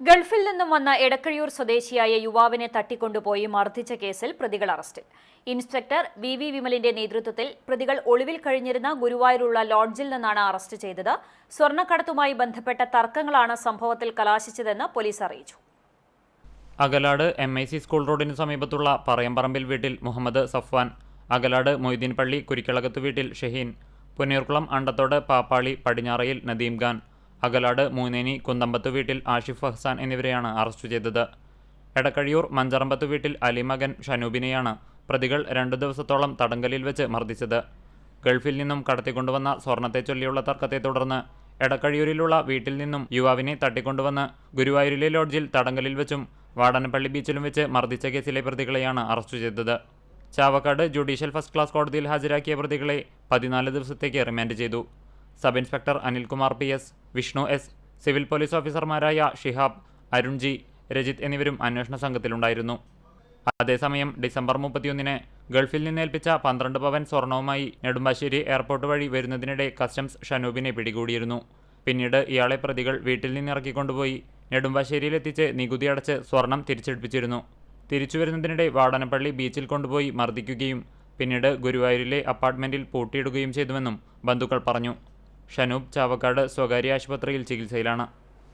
ഗൾഫിൽ നിന്നും വന്ന എടക്കഴിയൂർ സ്വദേശിയായ യുവാവിനെ തട്ടിക്കൊണ്ടുപോയി മർദ്ദിച്ച കേസിൽ പ്രതികൾ അറസ്റ്റിൽ. ഇൻസ്പെക്ടർ വി വി വിമലിന്റെ നേതൃത്വത്തിൽ പ്രതികൾ ഒളിവിൽ കഴിഞ്ഞിരുന്ന ഗുരുവായൂരുള്ള ലോഡ്ജിൽ നിന്നാണ് അറസ്റ്റ് ചെയ്തത്. സ്വർണക്കടത്തുമായി ബന്ധപ്പെട്ട തർക്കങ്ങളാണ് സംഭവത്തിൽ കലാശിച്ചതെന്ന് പോലീസ് അറിയിച്ചു. Akalad M I C school റോഡിന് സമീപത്തുള്ള പറയമ്പറമ്പിൽ വീട്ടിൽ മുഹമ്മദ് സഫ്വാൻ അകലാട് മൊയ്തീൻപള്ളി കുരിക്കളകത്ത് വീട്ടിൽ ഷഹീൻ പുന്നീർകുളം അണ്ടത്തോട് പാപ്പാളി പടിഞ്ഞാറയിൽ നദീം ഖാൻ അകലാട് മൂന്നേനി കുന്തമ്പത്ത് വീട്ടിൽ ആഷിഫ് ഹസാൻ എന്നിവരെയാണ് അറസ്റ്റ് ചെയ്തത്. എടക്കഴിയൂർ മഞ്ചറമ്പത്ത് വീട്ടിൽ അലിമകൻ ഷനൂബിനെയാണ് പ്രതികൾ രണ്ടു ദിവസത്തോളം തടങ്കലിൽ വെച്ച് മർദ്ദിച്ചത്. ഗൾഫിൽ നിന്നും കടത്തിക്കൊണ്ടുവന്ന സ്വർണത്തെ ചൊല്ലിയുള്ള തർക്കത്തെ തുടർന്ന് എടക്കഴിയൂരിലുള്ള വീട്ടിൽ നിന്നും യുവാവിനെ തട്ടിക്കൊണ്ടുവന്ന് ഗുരുവായൂരിലെ ലോഡ്ജിൽ തടങ്കലിൽ വെച്ചും വാടനപ്പള്ളി ബീച്ചിലും വെച്ച് മർദ്ദിച്ച കേസിലെ പ്രതികളെയാണ് അറസ്റ്റ് ചെയ്തത്. ചാവക്കാട് ജുഡീഷ്യൽ ഫസ്റ്റ് ക്ലാസ് കോടതിയിൽ ഹാജരാക്കിയ പ്രതികളെ പതിനാല് ദിവസത്തേക്ക് റിമാൻഡ് ചെയ്തു. Sub inspector Anilkumar P S Vishnu S civil police ഓഫീസർമാരായ ഷിഹാബ് അരുൺജി രജിത് എന്നിവരും അന്വേഷണ സംഘത്തിലുണ്ടായിരുന്നു. അതേസമയം ഡിസംബർ മുപ്പത്തിയൊന്നിന് ഗൾഫിൽ നിന്നേൽപ്പിച്ച പന്ത്രണ്ട് പവൻ സ്വർണവുമായി നെടുമ്പാശ്ശേരി എയർപോർട്ട് വഴി വരുന്നതിനിടെ കസ്റ്റംസ് ഷനൂബിനെ പിടികൂടിയിരുന്നു. പിന്നീട് ഇയാളെ പ്രതികൾ വീട്ടിൽ നിന്നിറക്കിക്കൊണ്ടുപോയി നെടുമ്പാശ്ശേരിയിലെത്തിച്ച് നികുതി അടച്ച് സ്വർണം തിരിച്ചെടുപ്പിച്ചിരുന്നു. തിരിച്ചുവരുന്നതിനിടെ വാടനപ്പള്ളി ബീച്ചിൽ കൊണ്ടുപോയി മർദ്ദിക്കുകയും പിന്നീട് ഗുരുവായൂരിലെ അപ്പാർട്ട്മെന്റിൽ പൂട്ടിയിടുകയും ചെയ്തുവെന്നും ബന്ധുക്കൾ പറഞ്ഞു. ഷനൂബ് ചാവക്കാട് സ്വകാര്യ ആശുപത്രിയിൽ ചികിത്സയിലാണ്